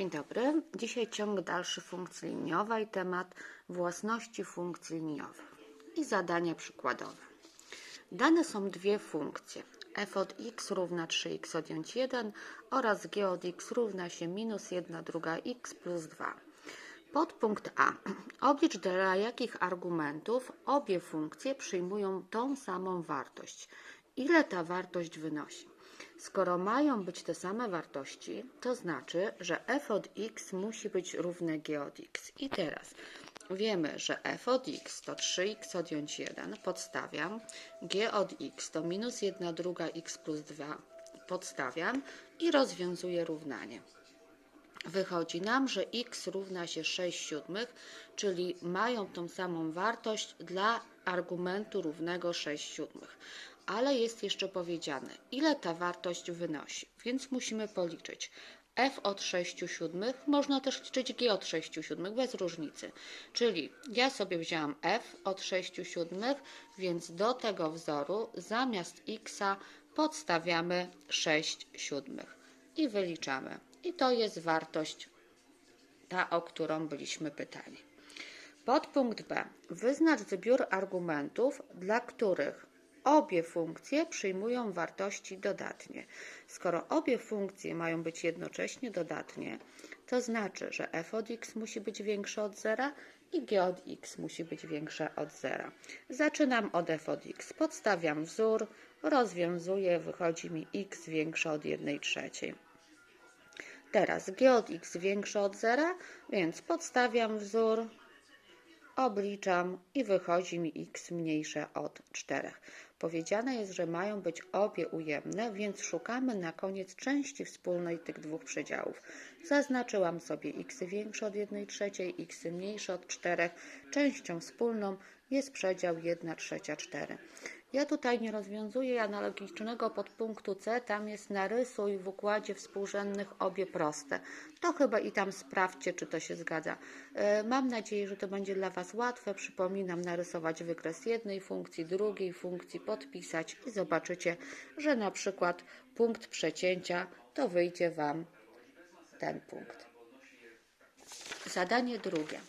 Dzień dobry. Dzisiaj ciąg dalszy funkcji liniowej, temat własności funkcji liniowych i zadania przykładowe. Dane są dwie funkcje. f od x równa 3x odjąć 1 oraz g od x równa się minus 1 druga x plus 2. Podpunkt A. Oblicz dla jakich argumentów obie funkcje przyjmują tą samą wartość. Ile ta wartość wynosi? Skoro mają być te same wartości, to znaczy, że f od x musi być równe g od x. I teraz wiemy, że f od x to 3x odjąć 1, podstawiam, g od x to minus 1 druga x plus 2, podstawiam i rozwiązuję równanie. Wychodzi nam, że x równa się 6 siódmych, czyli mają tą samą wartość dla argumentu równego 6 siódmych. Ale jest jeszcze powiedziane, ile ta wartość wynosi, więc musimy policzyć. f od 6 siódmych, można też liczyć g od 6 siódmych, bez różnicy. Czyli ja sobie wzięłam f od 6 siódmych, więc do tego wzoru zamiast x podstawiamy 6 siódmych i wyliczamy. I to jest wartość ta, o którą byliśmy pytani. Podpunkt B. Wyznacz zbiór argumentów, dla których obie funkcje przyjmują wartości dodatnie. Skoro obie funkcje mają być jednocześnie dodatnie, to znaczy, że f od x musi być większe od zera i g od x musi być większe od zera. Zaczynam od f od x. Podstawiam wzór, rozwiązuję, wychodzi mi x większe od 1 trzeciej. Teraz g od x większe od zera, więc podstawiam wzór, obliczam i wychodzi mi x mniejsze od 4. Powiedziane jest, że mają być obie ujemne, więc szukamy na koniec części wspólnej tych dwóch przedziałów. Zaznaczyłam sobie x większe od 1 trzeciej, x mniejsze od 4. Częścią wspólną jest przedział 1 trzecia 4. Ja tutaj nie rozwiązuję analogicznego podpunktu C, tam jest narysuj w układzie współrzędnych obie proste. To chyba i tam sprawdźcie, czy to się zgadza. E, mam nadzieję, że to będzie dla Was łatwe. Przypominam, narysować wykres jednej funkcji, drugiej funkcji, podpisać i zobaczycie, że na przykład punkt przecięcia to wyjdzie Wam ten punkt. Zadanie drugie.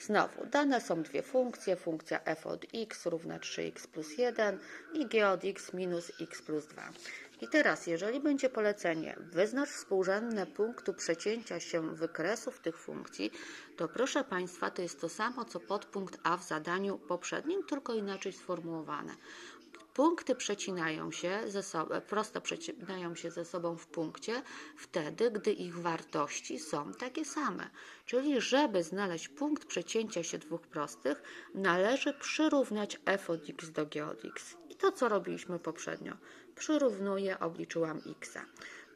Znowu, dane są dwie funkcje, funkcja f od x równa 3x plus 1 i g od x minus x plus 2. I teraz, jeżeli będzie polecenie wyznacz współrzędne punktu przecięcia się wykresów tych funkcji, to proszę Państwa, to jest to samo, co podpunkt A w zadaniu poprzednim, tylko inaczej sformułowane. Punkty przecinają się ze sobą, prosto przecinają się ze sobą w punkcie wtedy, gdy ich wartości są takie same. Czyli, żeby znaleźć punkt przecięcia się dwóch prostych, należy przyrównać f od x do g od x. I to, co robiliśmy poprzednio. Przyrównuję, obliczyłam x.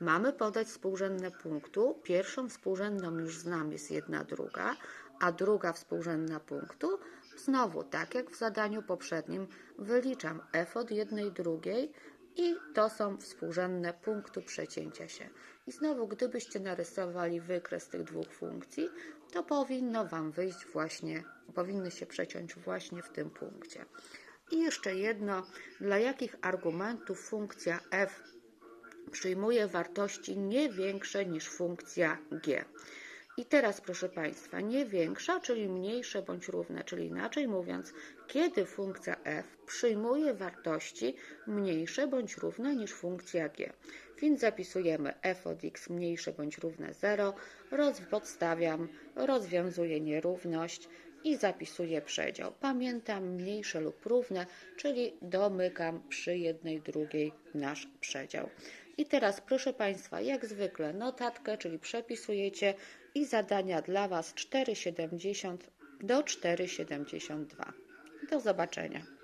Mamy podać współrzędne punktu. Pierwszą współrzędną już znam, jest jedna druga, a druga współrzędna punktu Znowu, tak jak w zadaniu poprzednim, wyliczam f od jednej drugiej i to są współrzędne punktu przecięcia się. I znowu, gdybyście narysowali wykres tych dwóch funkcji, to powinno Wam wyjść właśnie, powinny się przeciąć właśnie w tym punkcie. I jeszcze jedno, dla jakich argumentów funkcja f przyjmuje wartości nie większe niż funkcja g. I teraz, proszę Państwa, nie większa, czyli mniejsze bądź równe, czyli inaczej mówiąc, kiedy funkcja f przyjmuje wartości mniejsze bądź równe niż funkcja g. Więc zapisujemy f od x mniejsze bądź równe 0, roz, podstawiam, rozwiązuję nierówność i zapisuję przedział. Pamiętam mniejsze lub równe, czyli domykam przy jednej drugiej nasz przedział. I teraz, proszę Państwa, jak zwykle notatkę, czyli przepisujecie i zadania dla Was 4,70 do 4,72. Do zobaczenia.